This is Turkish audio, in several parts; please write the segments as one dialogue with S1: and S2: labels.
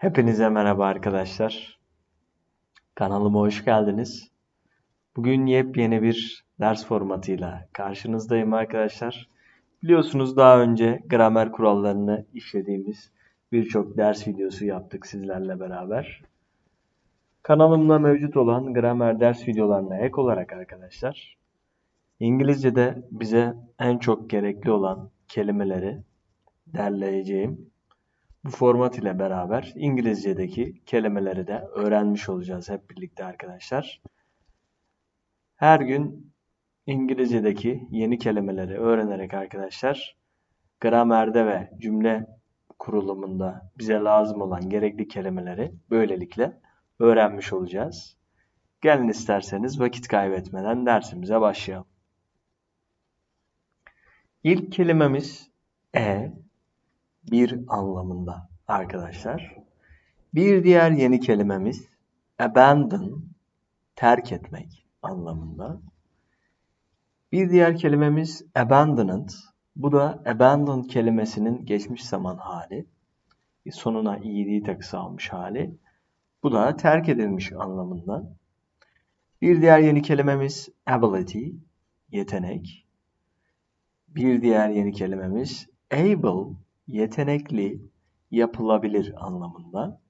S1: Hepinize merhaba arkadaşlar. Kanalıma hoş geldiniz. Bugün yepyeni bir ders formatıyla karşınızdayım arkadaşlar. Biliyorsunuz daha önce gramer kurallarını işlediğimiz birçok ders videosu yaptık sizlerle beraber. Kanalımda mevcut olan gramer ders videolarına ek olarak arkadaşlar, İngilizce'de bize en çok gerekli olan kelimeleri derleyeceğim bu format ile beraber İngilizce'deki kelimeleri de öğrenmiş olacağız hep birlikte arkadaşlar. Her gün İngilizce'deki yeni kelimeleri öğrenerek arkadaşlar gramerde ve cümle kurulumunda bize lazım olan gerekli kelimeleri böylelikle öğrenmiş olacağız. Gelin isterseniz vakit kaybetmeden dersimize başlayalım. İlk kelimemiz e, bir anlamında arkadaşlar. Bir diğer yeni kelimemiz abandon, terk etmek anlamında. Bir diğer kelimemiz abandoned. Bu da abandon kelimesinin geçmiş zaman hali. Sonuna ed takısı almış hali. Bu da terk edilmiş anlamında. Bir diğer yeni kelimemiz ability, yetenek. Bir diğer yeni kelimemiz able, yetenekli, yapılabilir anlamında.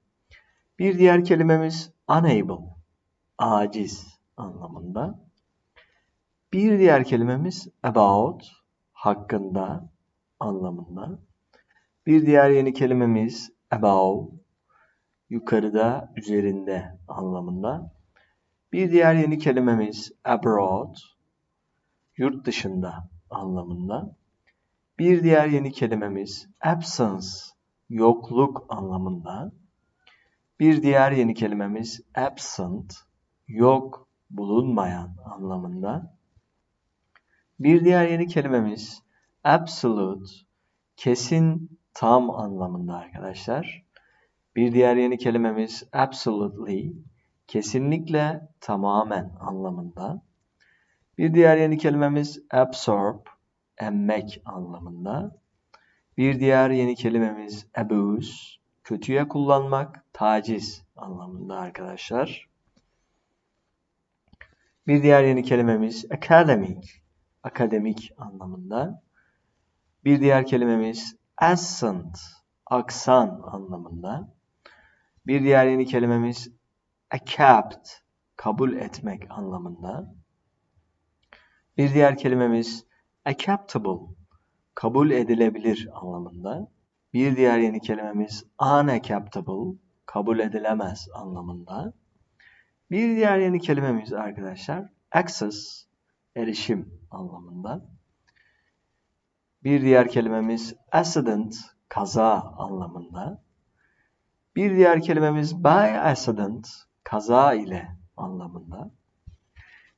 S1: Bir diğer kelimemiz unable, aciz anlamında. Bir diğer kelimemiz about, hakkında anlamında. Bir diğer yeni kelimemiz above, yukarıda, üzerinde anlamında. Bir diğer yeni kelimemiz abroad, yurt dışında anlamında. Bir diğer yeni kelimemiz absence, yokluk anlamında. Bir diğer yeni kelimemiz absent, yok, bulunmayan anlamında. Bir diğer yeni kelimemiz absolute, kesin, tam anlamında arkadaşlar. Bir diğer yeni kelimemiz absolutely, kesinlikle, tamamen anlamında. Bir diğer yeni kelimemiz absorb, emmek anlamında. Bir diğer yeni kelimemiz abuse, kötüye kullanmak, taciz anlamında arkadaşlar. Bir diğer yeni kelimemiz academic, akademik anlamında. Bir diğer kelimemiz accent, aksan anlamında. Bir diğer yeni kelimemiz accept, kabul etmek anlamında. Bir diğer kelimemiz acceptable, kabul edilebilir anlamında. Bir diğer yeni kelimemiz unacceptable, kabul edilemez anlamında. Bir diğer yeni kelimemiz arkadaşlar access, erişim anlamında. Bir diğer kelimemiz accident, kaza anlamında. Bir diğer kelimemiz by accident, kaza ile anlamında.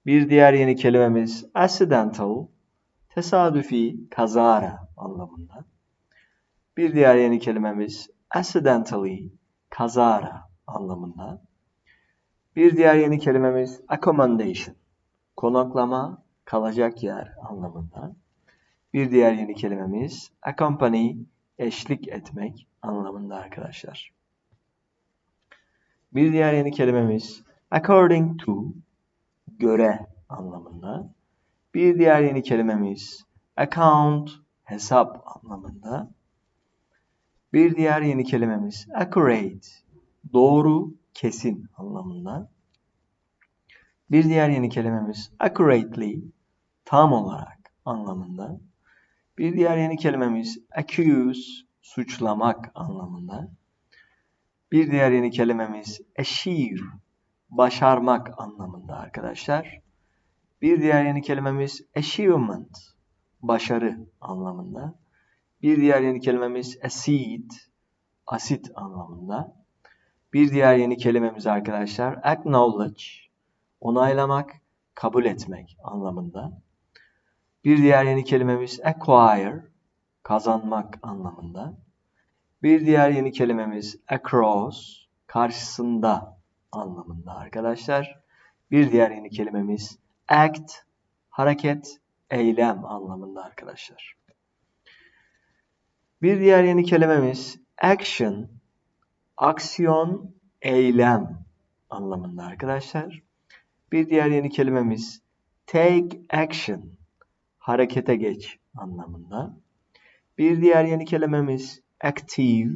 S1: Bir diğer yeni kelimemiz accidental, tesadüfi, kazara anlamında. Bir diğer yeni kelimemiz accidentally, kazara anlamında. Bir diğer yeni kelimemiz accommodation, konaklama, kalacak yer anlamında. Bir diğer yeni kelimemiz accompany, eşlik etmek anlamında arkadaşlar. Bir diğer yeni kelimemiz according to, göre anlamında. Bir diğer yeni kelimemiz account, hesap anlamında. Bir diğer yeni kelimemiz accurate, doğru, kesin anlamında. Bir diğer yeni kelimemiz accurately, tam olarak anlamında. Bir diğer yeni kelimemiz accuse, suçlamak anlamında. Bir diğer yeni kelimemiz achieve, başarmak anlamında arkadaşlar. Bir diğer yeni kelimemiz achievement, başarı anlamında. Bir diğer yeni kelimemiz acid, asit anlamında. Bir diğer yeni kelimemiz arkadaşlar acknowledge, onaylamak, kabul etmek anlamında. Bir diğer yeni kelimemiz acquire, kazanmak anlamında. Bir diğer yeni kelimemiz across, karşısında anlamında arkadaşlar. Bir diğer yeni kelimemiz act, hareket, eylem anlamında arkadaşlar. Bir diğer yeni kelimemiz action, aksiyon, eylem anlamında arkadaşlar. Bir diğer yeni kelimemiz take action, harekete geç anlamında. Bir diğer yeni kelimemiz active,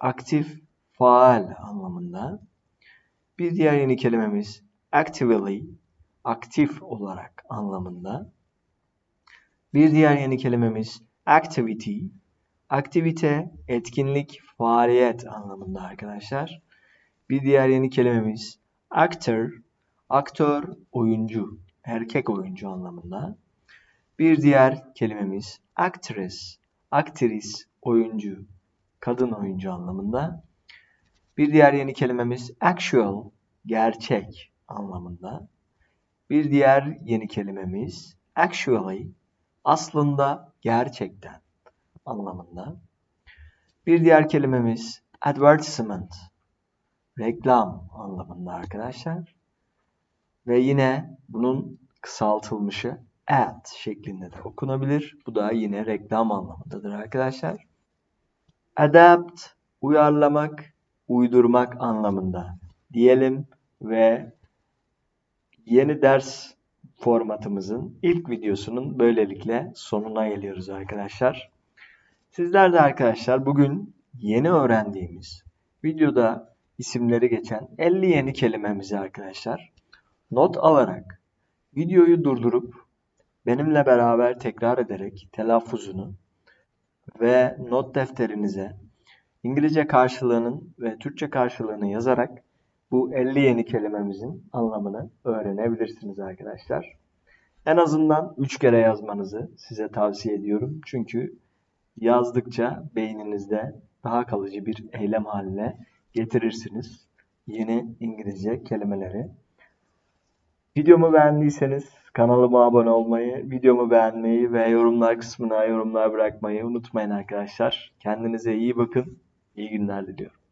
S1: aktif, faal anlamında. Bir diğer yeni kelimemiz actively, aktif olarak anlamında. Bir diğer yeni kelimemiz activity, aktivite, etkinlik, faaliyet anlamında arkadaşlar. Bir diğer yeni kelimemiz actor, aktör, oyuncu, erkek oyuncu anlamında. Bir diğer kelimemiz actress, aktris, oyuncu, kadın oyuncu anlamında. Bir diğer yeni kelimemiz actual, gerçek anlamında. Bir diğer yeni kelimemiz actually, aslında gerçekten anlamında. Bir diğer kelimemiz advertisement, reklam anlamında arkadaşlar. Ve yine bunun kısaltılmışı ad şeklinde de okunabilir. Bu da yine reklam anlamındadır arkadaşlar. Adapt, uyarlamak, uydurmak anlamında diyelim ve yeni ders formatımızın ilk videosunun böylelikle sonuna geliyoruz arkadaşlar. Sizler de arkadaşlar bugün yeni öğrendiğimiz videoda isimleri geçen 50 yeni kelimemizi arkadaşlar not alarak videoyu durdurup benimle beraber tekrar ederek telaffuzunu ve not defterinize İngilizce karşılığının ve Türkçe karşılığını yazarak bu 50 yeni kelimemizin anlamını öğrenebilirsiniz arkadaşlar. En azından 3 kere yazmanızı size tavsiye ediyorum. Çünkü yazdıkça beyninizde daha kalıcı bir eylem haline getirirsiniz yeni İngilizce kelimeleri. Videomu beğendiyseniz kanalıma abone olmayı, videomu beğenmeyi ve yorumlar kısmına yorumlar bırakmayı unutmayın arkadaşlar. Kendinize iyi bakın. İyi günler diliyorum.